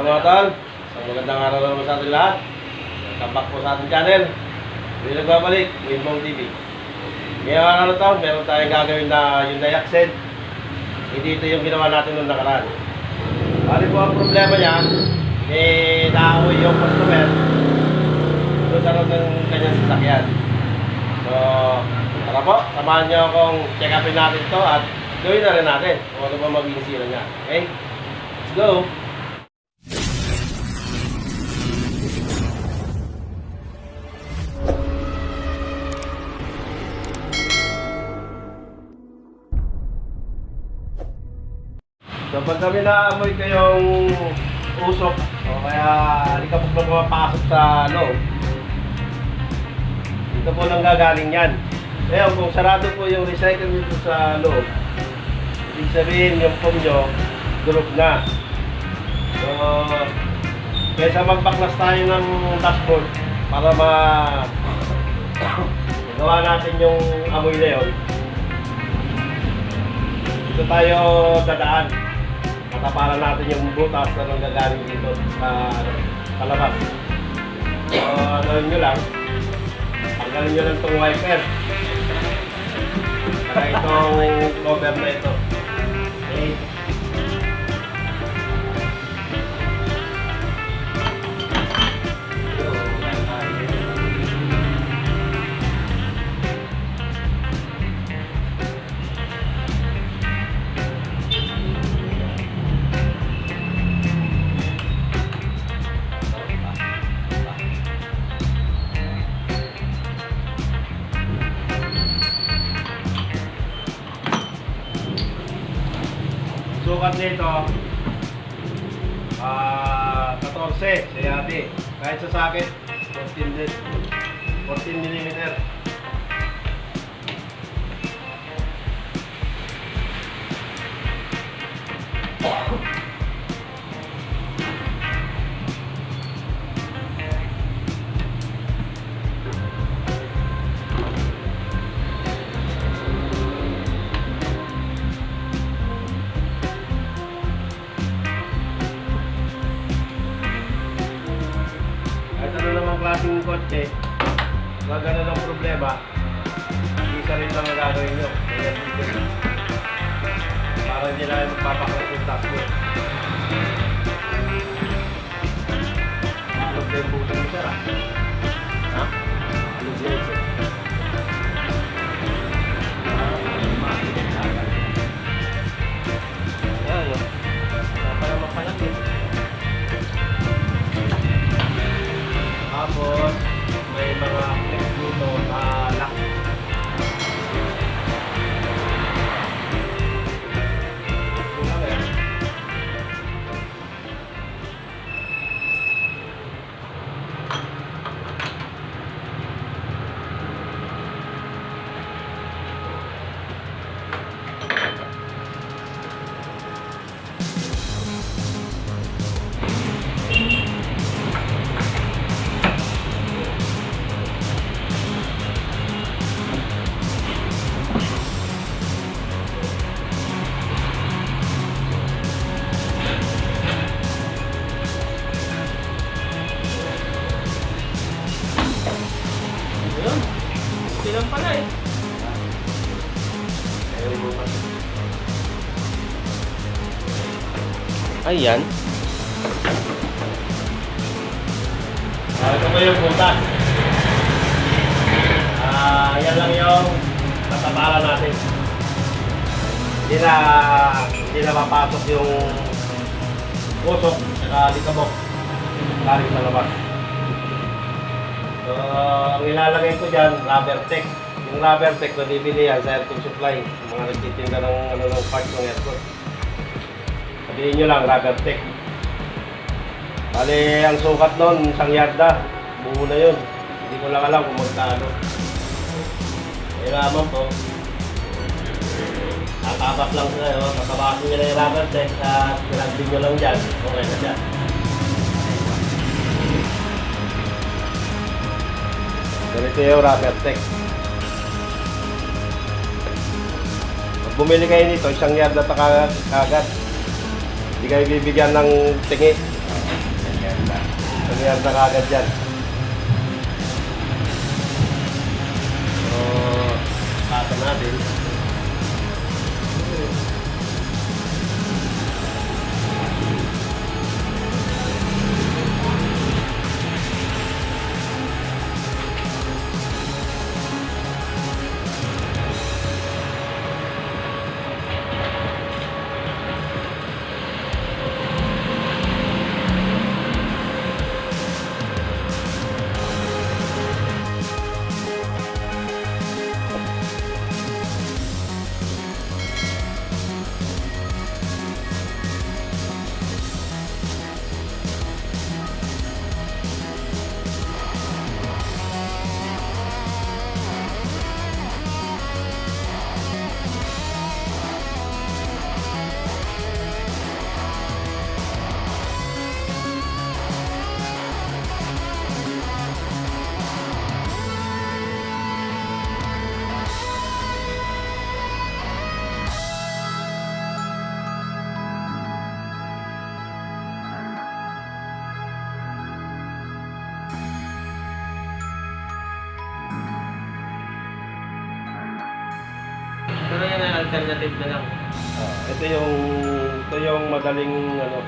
Hello mga tol, isang magandang araw naman sa ating lahat. Welcome back po sa ating channel. Hindi nagbabalik, Winbong TV. Ngayon araw to, meron tayong gagawin na yung diaxed. Hindi ito yung ginawa natin nung nakaraan. Bali po ang problema niya, eh naamoy yung customer doon sa loob ng kanyang sasakyan. So, tara po, samahan niyo akong check upin natin to at gawin na rin natin kung ano ba magiging sira niya. Okay? Let's go! So pag kami naamoy ko yung usok, o kaya alikabok na pumapasok sa loob, dito po lang gagaling yan. Ngayon, kung sarado po yung recycle dito sa loob, ibig sabihin yung foam nyo, durog na. So, kaysa magbaklas tayo ng dashboard para ma gawa natin yung amoy na yun, dito tayo dadaan. Matapalan natin yung butas na nang gagaling dito sa palabas. So, gawin nyo lang. Tanggalin nyo lang itong wiper. Saka itong cover na ito. Okay. Nito, ah 14 sa yabi. Kahit sa sakit, 14 din. 14 mm. Kotse, pag ganun ang problema, isa rin lang ang gagawin nyo. Kaya dito rin. Para hindi na kayo magpapaklas yung dashboard. Alog na yung puso mo, sir, ah. Ayan. Ah, ito po yung butas. Ah, yan lang yung kasabalan natin. Hindi na, hindi na mapasok yung usok at likabok. Galing sa labas. So, ang ilalagay ko dyan, rubber tech. Yung rubber tech na bibili yan sa aircon supply. Mga nagtitinda ng, ano, ng parts ng aircon. Sabihin nyo lang, rubber tech. Bali, ang sukat nun, isang yarda. Buo na yun. Hindi ko lang alam kung magkano. Kailangan po. Tatapak lang sila, oh. tatabakin nyo lang yung rubber tech at pinagdin nyo lang dyan. Okay na dyan. Ganito yung rubber tech. Bumili kayo nito, isang yarda pa kagad. Hindi kayo bibigyan ng tingi. Ganyan na. Ganyan na kagad yan. So, tato natin. Alternative na lang. Ah, ito yung ito yung madaling ano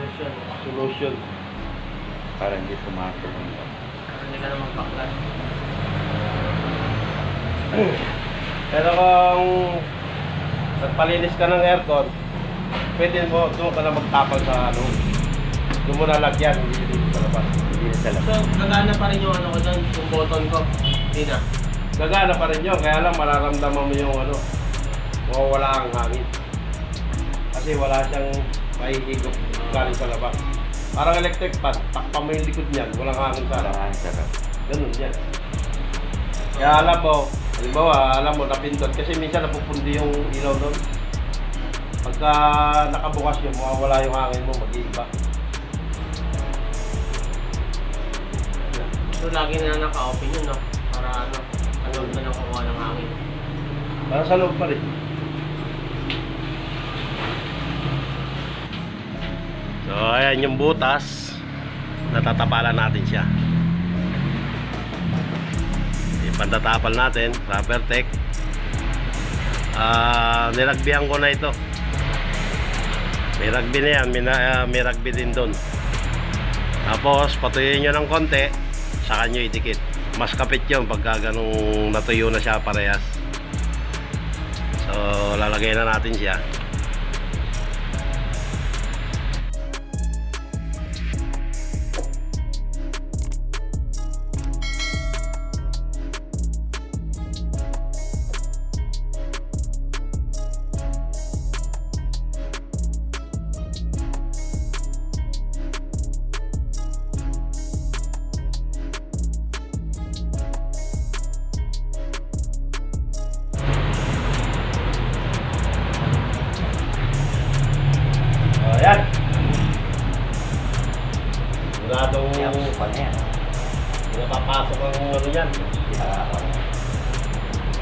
Solution. solution. Para hindi pumasok ang Para hindi ka na magpaklas. Pero kung nagpalinis ka ng aircon, pwede mo doon ka na magtapal sa ano. Doon mo na lagyan, hindi dito sa labas. Hindi sa So, gagana pa rin yung ano ko dyan, yung button ko. Hindi na. Gagana pa rin yun, kaya lang mararamdaman mo yung ano, mawawala ang hangin. Kasi wala siyang mahihigop galing sa labas. Parang electric fan, takpan mo yung likod niyan, walang hangin sa sarap. Ganun yan. Kaya alam mo, halimbawa, alam mo, napindot. Kasi minsan napupundi yung ilaw doon. Pagka nakabukas yun, mawawala yung hangin mo, mag-iiba. So, lagi na naka-open yun, no? Para ano, ano na lang kukuha ng hangin. Para sa loob pa rin. So, ayan yung butas. Natatapalan natin siya. Ipantatapal natin, rubber tech. Ah, niragbihan ko na ito. May rugby na yan, may, ah, may rugby din doon. Tapos, patuyuin nyo ng konti, saka nyo idikit. Mas kapit yun pagka ganung natuyo na siya parehas. So, lalagay na natin siya.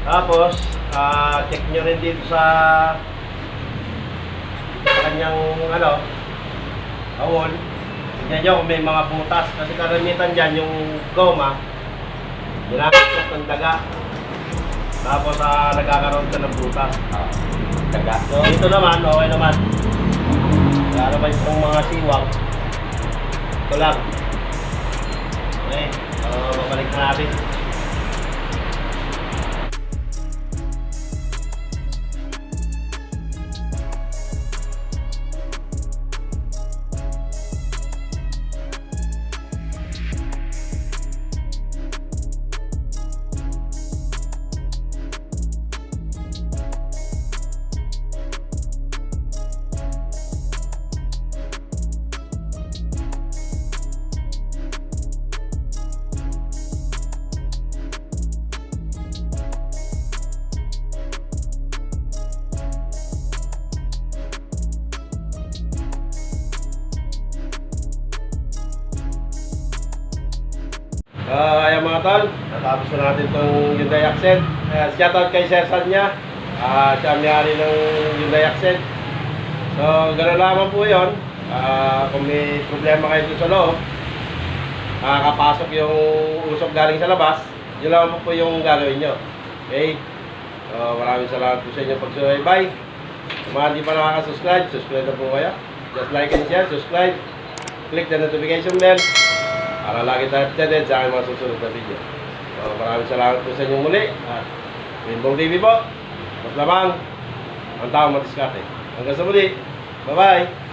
Tapos, ah, check nyo rin dito sa sa kanyang ano, awol. Tignan nyo kung may mga butas. Kasi karamitan dyan yung goma, ginagawa ng daga. Tapos ah, nagkakaroon ka ng butas. ah, Taga. So, ito naman, okay naman. Wala naman itong mga siwang. Ito lang. Okay, uh, babalik na natin. Ah, ayan mga tol, natapos na natin itong Hyundai Accent. Uh, shoutout kay Sir Sanya. Ah, siya may-ari ng Hyundai Accent. So, gano'n lamang po yun. Ah, kung may problema kayo dun sa loob, nakakapasok yung usok galing sa labas, yun lang po, yung gagawin nyo. Okay? So, maraming salamat po sa inyong pagsubaybay. Sa mga hindi pa nakaka-subscribe, subscribe na po kayo. Just like and share, subscribe. Click the notification bell para lagi tayo updated sa aking mga susunod na video. So, maraming salamat po sa inyong muli. At Rainbow TV po. Mas lamang ang tao matiskate. Hanggang sa muli. Bye-bye!